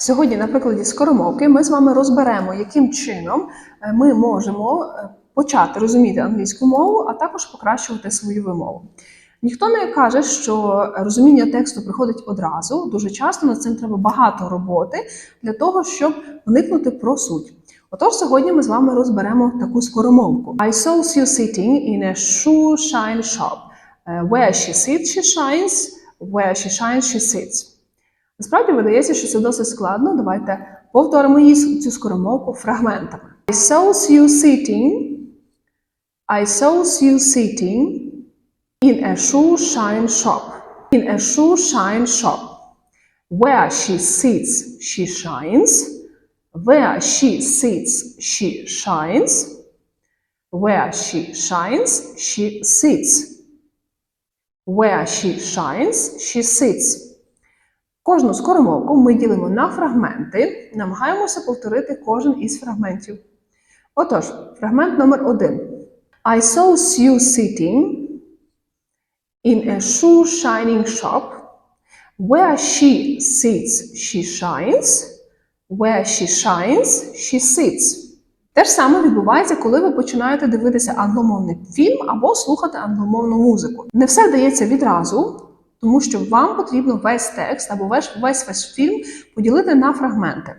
Сьогодні, на прикладі скоромовки, ми з вами розберемо, яким чином е, ми можемо е, почати розуміти англійську мову, а також покращувати свою вимову. Ніхто не каже, що розуміння тексту приходить одразу. Дуже часто над цим треба багато роботи для того, щоб вникнути про суть. Отож, сьогодні ми з вами розберемо таку скоромовку. I saw you sitting in a shoe shine shop. Е, Where she sits, she shines. Where she shines, she sits. Насправді видається, що це досить складно. Давайте повторимо її цю скоромовку фрагментами. I saw you sitting. I saw you sitting in a shoe shine shop. In a shoe shine shop. Where she sits, she shines. Where she sits, she shines. Where she shines, she sits. Where she shines, she sits. Кожну скоромовку ми ділимо на фрагменти, намагаємося повторити кожен із фрагментів. Отож, фрагмент номер один. I saw you sitting in a shoe shining shop. Where she sits, she shines. Where she shines, she sits. Те ж саме відбувається, коли ви починаєте дивитися англомовний фільм або слухати англомовну музику. Не все вдається відразу, тому що вам потрібно весь текст або весь весь, весь фільм поділити на фрагменти.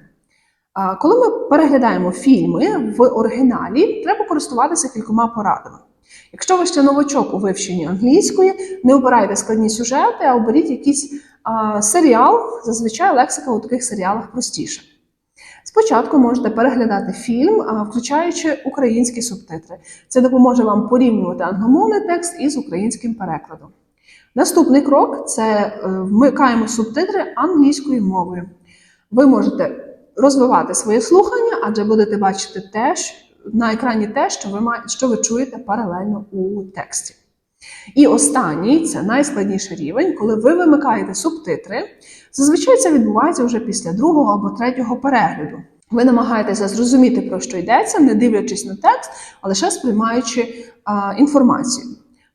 Коли ми переглядаємо фільми в оригіналі, треба користуватися кількома порадами. Якщо ви ще новачок у вивченні англійської, не обирайте складні сюжети, а оберіть якийсь а, серіал. Зазвичай лексика у таких серіалах простіша. Спочатку можете переглядати фільм, а, включаючи українські субтитри. Це допоможе вам порівнювати англомовний текст із українським перекладом. Наступний крок це е, вмикаємо субтитри англійською мовою. Ви можете розвивати своє слухання, адже будете бачити те, на екрані те, що ви, має- що ви чуєте паралельно у тексті. І останній це найскладніший рівень, коли ви вимикаєте субтитри. Зазвичай це відбувається вже після другого або третього перегляду. Ви намагаєтеся зрозуміти, про що йдеться, не дивлячись на текст, а лише сприймаючи а, інформацію.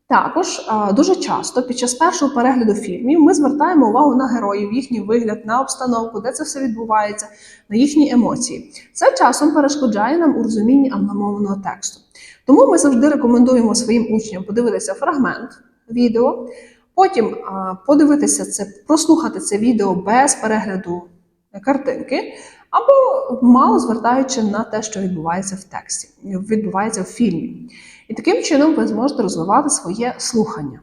Також дуже часто під час першого перегляду фільмів ми звертаємо увагу на героїв, їхній вигляд, на обстановку, де це все відбувається, на їхні емоції. Це часом перешкоджає нам у розумінні англомовного тексту. Тому ми завжди рекомендуємо своїм учням подивитися фрагмент відео, потім подивитися це, прослухати це відео без перегляду картинки, або мало звертаючи на те, що відбувається в тексті, відбувається в фільмі. І таким чином ви зможете розвивати своє слухання.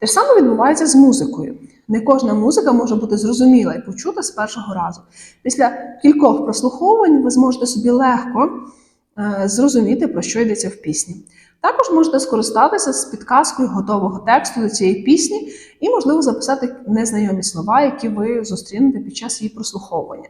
Те ж саме відбувається з музикою. Не кожна музика може бути зрозуміла і почута з першого разу. Після кількох прослуховувань ви зможете собі легко е, зрозуміти, про що йдеться в пісні. Також можете скористатися з підказкою готового тексту до цієї пісні і, можливо, записати незнайомі слова, які ви зустрінете під час її прослуховування.